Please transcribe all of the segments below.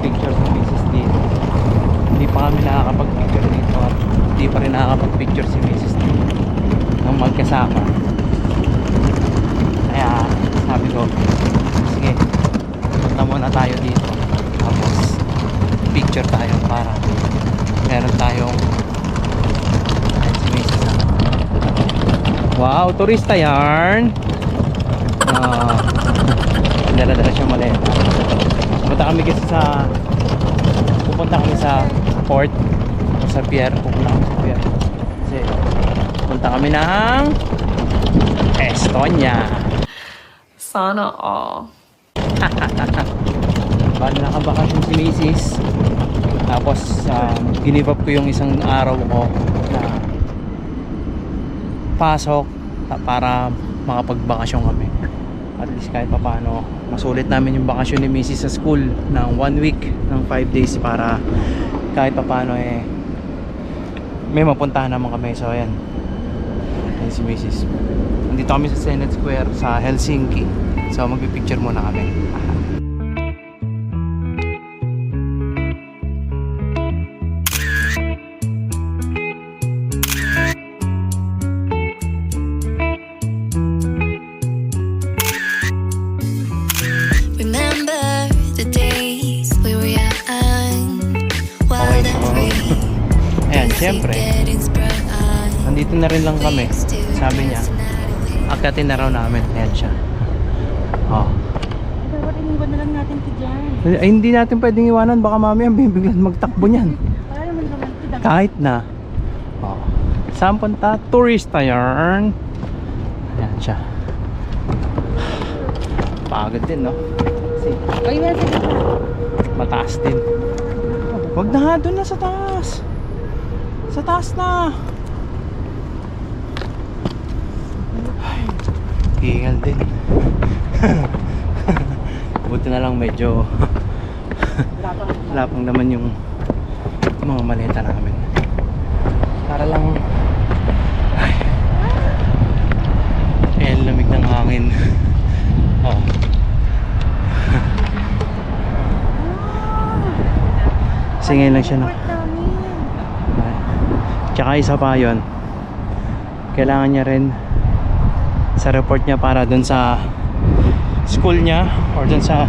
picture si Mrs. dito hindi pa kami nakakapag-picture dito at hindi pa rin nakakapag-picture si Mrs. dito ng magkasama kaya sabi ko sige punta muna tayo dito tapos picture tayo para meron tayong Ayan si Mrs. wow turista yarn Ah, dala-dala siya mali. Pupunta kami kasi sa pupunta kami sa port o sa pier. Pupunta kami sa pier. Kasi pupunta kami ng Estonia. Sana all. Bali nakabakasyon si Macy's. Tapos um, ginive up ko yung isang araw ko na pasok para makapagbakasyon kami. At least kahit papaano masulit namin yung bakasyon ni Mrs. sa school ng one week ng 5 days para kahit papaano eh may mapuntahan naman kami so ayan ayan si Mrs. nandito kami sa Senate Square sa Helsinki so magpipicture muna kami on. nandito na rin lang kami sabi niya akatin na raw namin ayan siya oh. Dapat iniwan na lang natin ito dyan. Ay, hindi natin pwedeng iwanan baka mamaya bibiglan magtakbo niyan Para naman naman ito. kahit na oh. saan punta? turista yarn ayan siya pagod din no kasi mataas din wag na nga doon na sa taas sa taas na. Ay, hingal din. Buti na lang medyo wala pang naman yung mga maleta namin. Para lang ay eh lamig ng hangin. Oh kasi ngayon lang siya no. Tsaka isa pa yun. Kailangan niya rin Sa report niya para dun sa School niya Or dun sa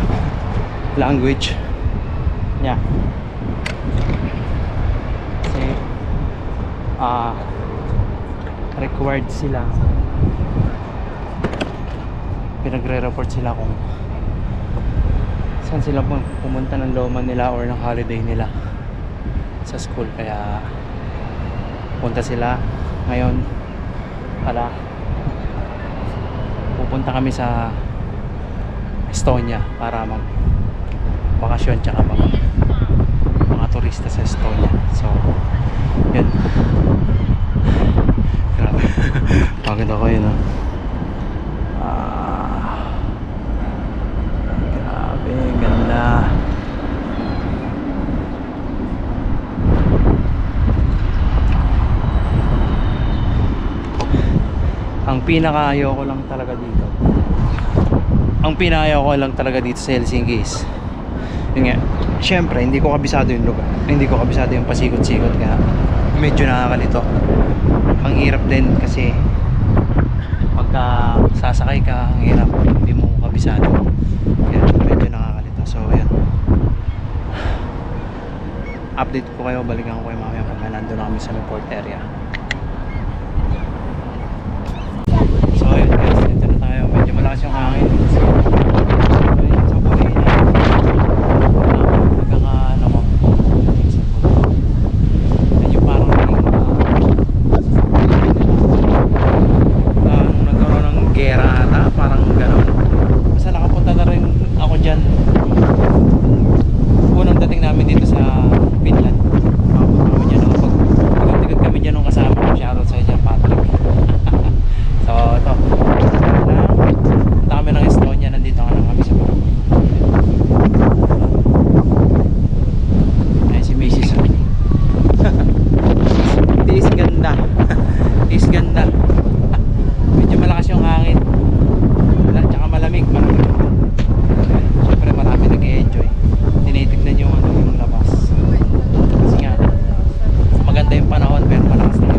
Language Niya. Kasi ah Required sila. Pinagre-report sila kung Saan sila pum- pumunta ng loma nila Or ng holiday nila sa school. Kaya punta sila ngayon. Pala pupunta kami sa Estonia para mag bakasyon tsaka mga mga turista sa Estonia. So yun. Grabe. Pagod ako yun ah. Ah, grabe ganda ang pinakaayaw ko lang talaga dito. Ang pinakaayaw ko lang talaga dito sa Helsinki is yun nga syempre hindi ko kabisado yung lugar. Hindi ko kabisado yung pasikot-sikot kaya medyo nakakalito. Ang hirap din kasi pagka sasakay ka ang hirap hindi mo kabisado. Kaya medyo nakakalito. So yan update ko kayo. Balikan ko kayo mamaya pag nandun na kami sa may port area panahon pero malakas na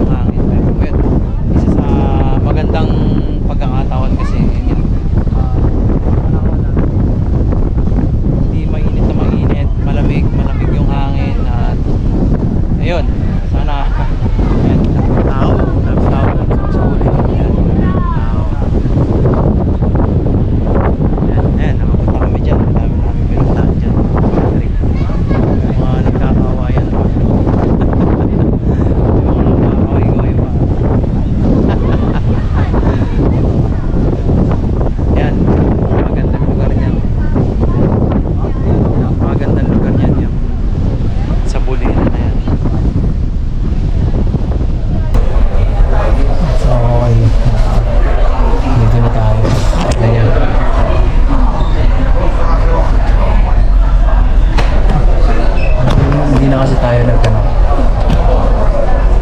na kasi tayo nag ano,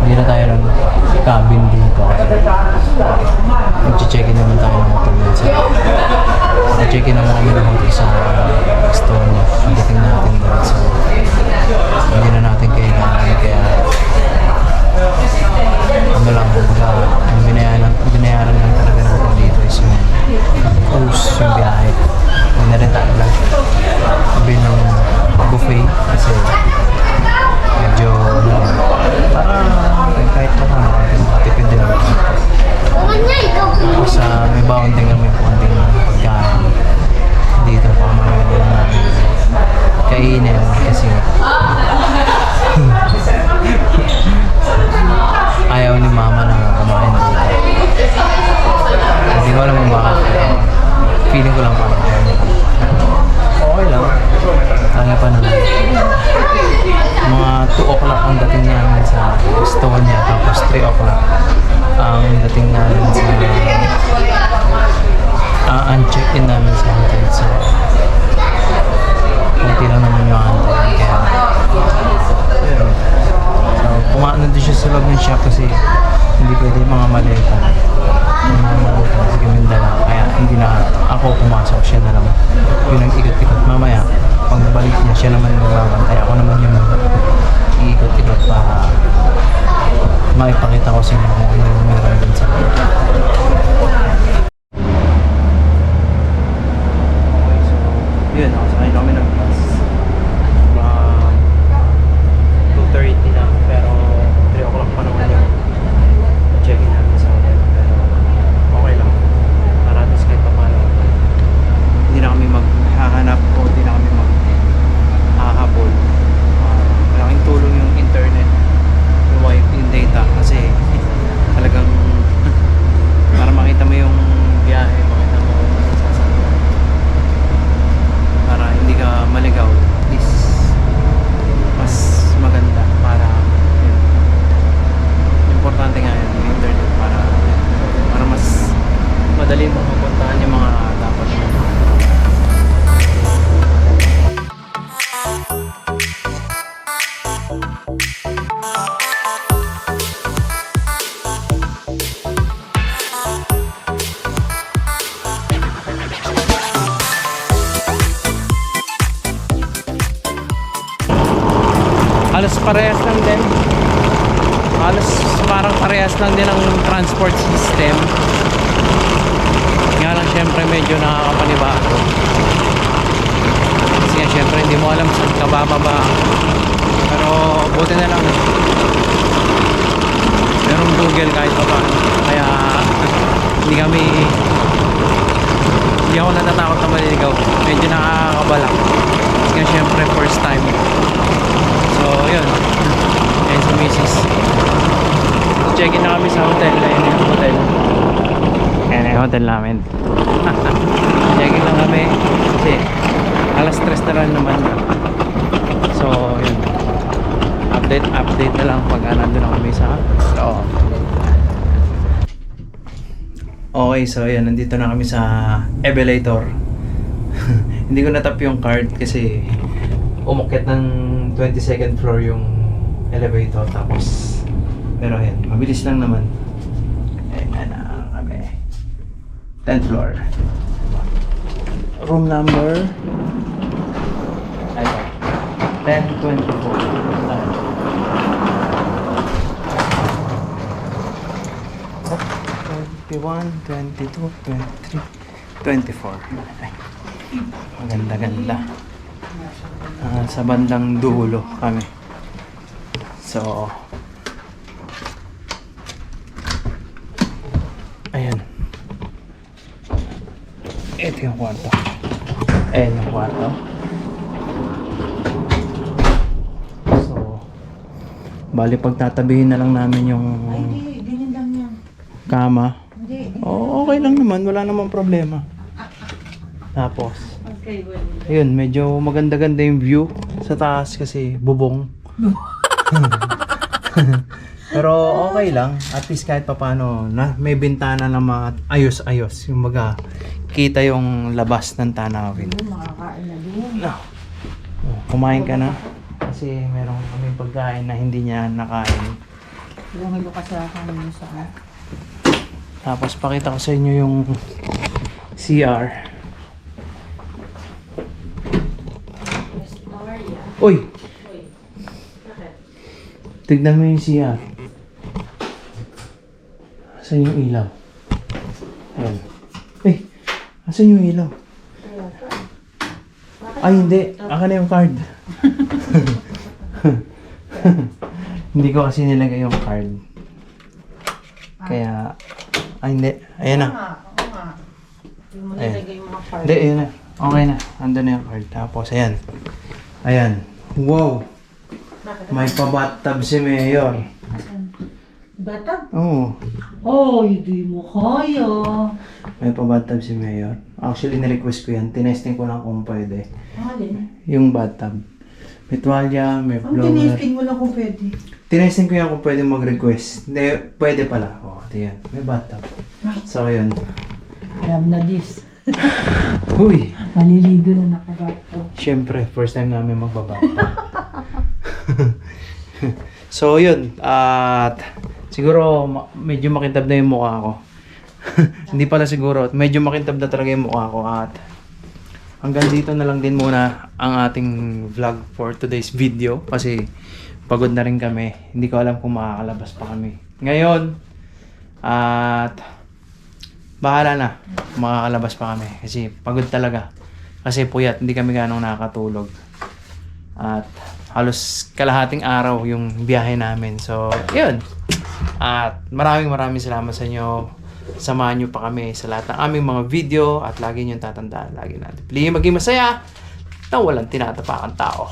hindi na tayo ng cabin dito kasi nag-check-in naman tayo ng hotel dito sa nag-check-in naman kami ng hotel sa uh, Estonia pagdating natin doon so hindi na natin kailangan kaya ano lang kumbaga ang binayaran, binayaran lang talaga natin dito is yung cruise yung biyahe. Hindi na rin tayo. Feeling ko lang parang ayaw niya. Okay lang. Kaya pa naman. Mga 2 o'clock ang dating namin sa Estonia tapos 3 o'clock ang dating namin sa ang check-in namin sa hotel. So, konti lang naman yung antay. Kaya. So, pumaano din siya sa loob ng shop kasi hindi pwede mga maleta. Yun ang ikot-ikot. Mamaya, pag balik niya, siya naman magbabantay. Ako naman yung iikot-ikot para maipakita ko sa inyo kung ano yung meron din sa halos parehas lang din. Halos parang parehas lang din ang transport system. Nga lang syempre medyo nakakapanibago. Kasi nga syempre hindi mo alam saan ka bababa. Pero buti na lang. Merong google kahit pa paano. Kaya hindi kami hindi ako natatakot na maliligaw. Medyo nakakabalak kasi nga syempre first time So, yun. Ayan si Mrs. Check-in na kami sa hotel. Ayan yung hotel. Ayan yung hotel namin. Check-in lang kami. Kasi, alas stress na lang naman. So, yun. Update, update na lang pag nandun na kami sa loob. Okay, so yun. Nandito na kami sa Evelator. Hindi ko natap yung card kasi umakyat ng 22nd floor yung elevator tapos pero ayan, mabilis lang naman. Ayan na kami. 10th floor. Room number? Ayun 1024 21, 22, 23, 24 Ay, maganda ganda Ah, sa bandang dulo kami. So, ayan. Ito yung kwarto. Ayan yung kwarto. So, bali pagtatabihin na lang namin yung ganyan lang yan. kama. Hindi. Oo, okay lang naman. Wala namang problema. Tapos, Okay, well. Ayun, medyo maganda-ganda yung view sa taas kasi bubong. Pero okay lang. At least kahit papano, na, may bintana na maayos-ayos. Yung maga, kita yung labas ng tanawin. Oo, makakain na din. No. Oh, kumain ka na. Kasi meron kami pagkain na hindi niya nakain. Lumilo ka sa kanino sa Tapos pakita ko sa inyo yung CR. Uy! Tignan mo yung CR. Asan yung ilaw? Ayan. Eh, asan yung ilaw? Ay, hindi. Aka na yung card. hindi ko kasi nilagay yung card. Kaya, ay hindi. Ayan na. Yung mo Ayan. nilagay yung mga part. Hindi, ayun na. Okay na. Ando na yung card. Tapos, ayan. Ayan. Wow! May pabattab si Mayor. Bata? Oo. Oh, hindi mo kaya. May pabattab si Mayor. Actually, nirequest ko yan. Tinesting ko lang kung pwede. Alin? Yung bathtub. May tuwalya, may Ang blower. tinisting mo lang kung pwede. Tinesting ko yan kung pwede mag-request. Hindi, pwede pala. O, oh, yan. May bathtub. So, yun. Alam na this. Huy! Maliligo na nakabato. Siyempre, first time namin magbabathtub. so, yun. At siguro, medyo makintab na yung mukha ko. Hindi pala siguro. Medyo makintab na talaga yung mukha ko. At hanggang dito na lang din muna ang ating vlog for today's video. Kasi pagod na rin kami. Hindi ko alam kung makakalabas pa kami. Ngayon, at bahala na. Makakalabas pa kami. Kasi pagod talaga. Kasi puyat. Hindi kami ganong nakakatulog. At halos kalahating araw yung biyahe namin. So, yun. At maraming maraming salamat sa inyo. Samahan nyo pa kami sa lahat ng aming mga video at lagi nyo tatandaan. Lagi natin. Piliin maging masaya na walang tinatapakan tao.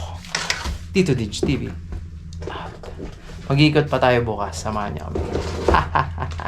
Tito Dig TV. At mag-ikot pa tayo bukas. Samahan nyo kami.